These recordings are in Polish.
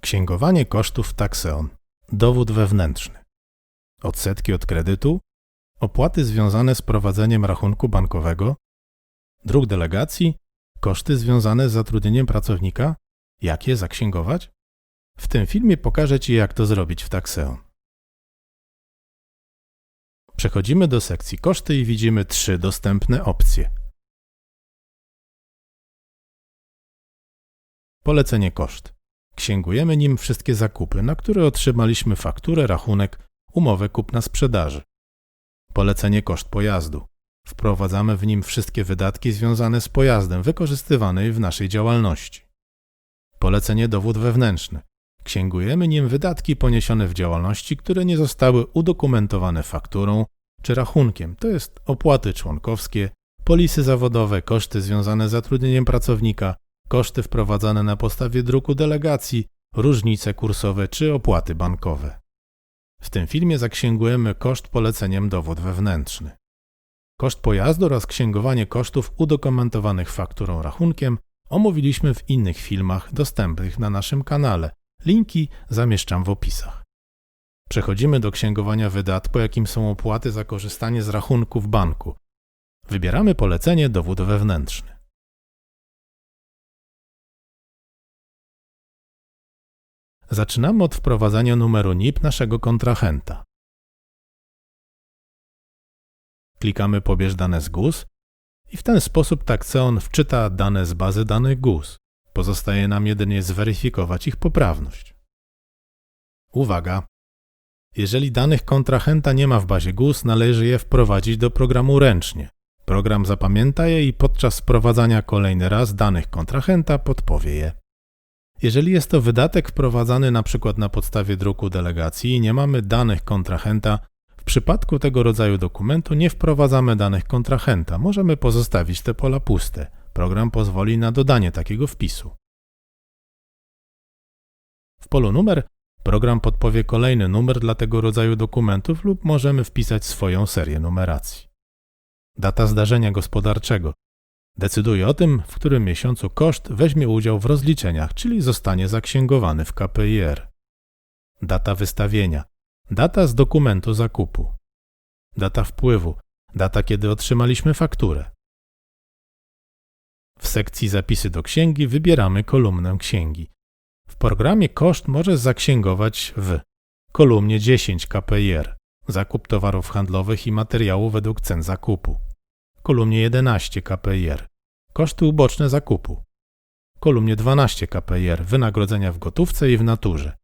Księgowanie kosztów takseon. Dowód wewnętrzny. Odsetki od kredytu. Opłaty związane z prowadzeniem rachunku bankowego. Druk delegacji. Koszty związane z zatrudnieniem pracownika. Jak je zaksięgować? W tym filmie pokażę Ci, jak to zrobić w takseon. Przechodzimy do sekcji koszty i widzimy trzy dostępne opcje. Polecenie koszt. Księgujemy nim wszystkie zakupy, na które otrzymaliśmy fakturę, rachunek, umowę kupna-sprzedaży. Polecenie koszt pojazdu. Wprowadzamy w nim wszystkie wydatki związane z pojazdem wykorzystywanej w naszej działalności. Polecenie dowód wewnętrzny. Księgujemy nim wydatki poniesione w działalności, które nie zostały udokumentowane fakturą czy rachunkiem, to jest opłaty członkowskie, polisy zawodowe, koszty związane z zatrudnieniem pracownika, koszty wprowadzane na podstawie druku delegacji, różnice kursowe czy opłaty bankowe. W tym filmie zaksięgujemy koszt poleceniem dowód wewnętrzny. Koszt pojazdu oraz księgowanie kosztów udokumentowanych fakturą rachunkiem omówiliśmy w innych filmach dostępnych na naszym kanale. Linki zamieszczam w opisach. Przechodzimy do księgowania wydatku, jakim są opłaty za korzystanie z rachunku w banku. Wybieramy polecenie dowód wewnętrzny. Zaczynamy od wprowadzania numeru NIP naszego kontrahenta. Klikamy Pobierz dane z GUS i w ten sposób Taxeon wczyta dane z bazy danych GUS. Pozostaje nam jedynie zweryfikować ich poprawność. Uwaga! Jeżeli danych kontrahenta nie ma w bazie GUS, należy je wprowadzić do programu ręcznie. Program zapamięta je i podczas wprowadzania kolejny raz danych kontrahenta podpowie je. Jeżeli jest to wydatek wprowadzany np. na podstawie druku delegacji i nie mamy danych kontrahenta, w przypadku tego rodzaju dokumentu nie wprowadzamy danych kontrahenta, możemy pozostawić te pola puste. Program pozwoli na dodanie takiego wpisu. W polu numer program podpowie kolejny numer dla tego rodzaju dokumentów lub możemy wpisać swoją serię numeracji. Data zdarzenia gospodarczego decyduje o tym, w którym miesiącu koszt weźmie udział w rozliczeniach, czyli zostanie zaksięgowany w KPIR. Data wystawienia, data z dokumentu zakupu, data wpływu, data kiedy otrzymaliśmy fakturę. W sekcji Zapisy do księgi wybieramy kolumnę księgi. W programie koszt możesz zaksięgować w kolumnie 10 KPIR zakup towarów handlowych i materiału według cen zakupu kolumnie 11 KPIR koszty uboczne zakupu, kolumnie 12 KPIR wynagrodzenia w gotówce i w naturze,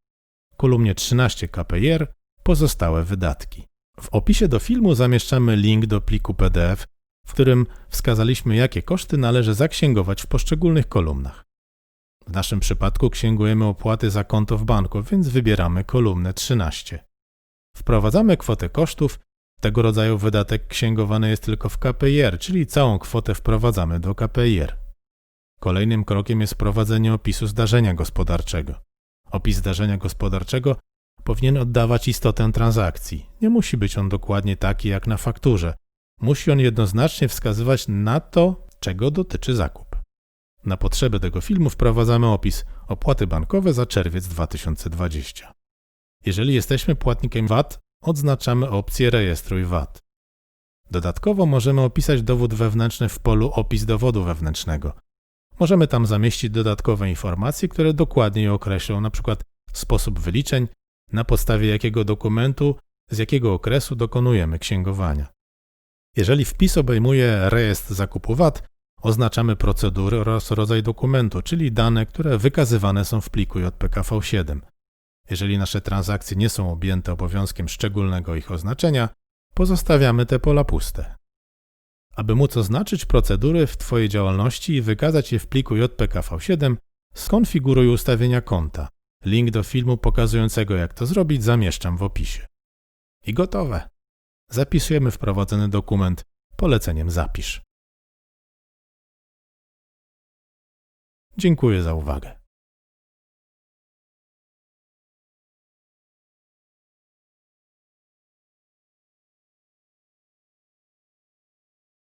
kolumnie 13 KPIR pozostałe wydatki. W opisie do filmu zamieszczamy link do pliku PDF, w którym wskazaliśmy, jakie koszty należy zaksięgować w poszczególnych kolumnach. W naszym przypadku księgujemy opłaty za konto w banku, więc wybieramy kolumnę 13. Wprowadzamy kwotę kosztów tego rodzaju wydatek księgowany jest tylko w KPIR, czyli całą kwotę wprowadzamy do KPIR. Kolejnym krokiem jest prowadzenie opisu zdarzenia gospodarczego. Opis zdarzenia gospodarczego powinien oddawać istotę transakcji. Nie musi być on dokładnie taki jak na fakturze. Musi on jednoznacznie wskazywać na to, czego dotyczy zakup. Na potrzeby tego filmu wprowadzamy opis opłaty bankowe za czerwiec 2020. Jeżeli jesteśmy płatnikiem VAT, odznaczamy opcję Rejestruj VAT. Dodatkowo możemy opisać dowód wewnętrzny w polu Opis dowodu wewnętrznego. Możemy tam zamieścić dodatkowe informacje, które dokładniej określą np. sposób wyliczeń, na podstawie jakiego dokumentu, z jakiego okresu dokonujemy księgowania. Jeżeli wpis obejmuje rejestr zakupu VAT, oznaczamy procedury oraz rodzaj dokumentu, czyli dane, które wykazywane są w pliku JPKV7. Jeżeli nasze transakcje nie są objęte obowiązkiem szczególnego ich oznaczenia, pozostawiamy te pola puste. Aby móc oznaczyć procedury w Twojej działalności i wykazać je w pliku JPKV7, skonfiguruj ustawienia konta. Link do filmu pokazującego jak to zrobić zamieszczam w opisie. I gotowe. Zapisujemy wprowadzony dokument poleceniem Zapisz. Dziękuję za uwagę.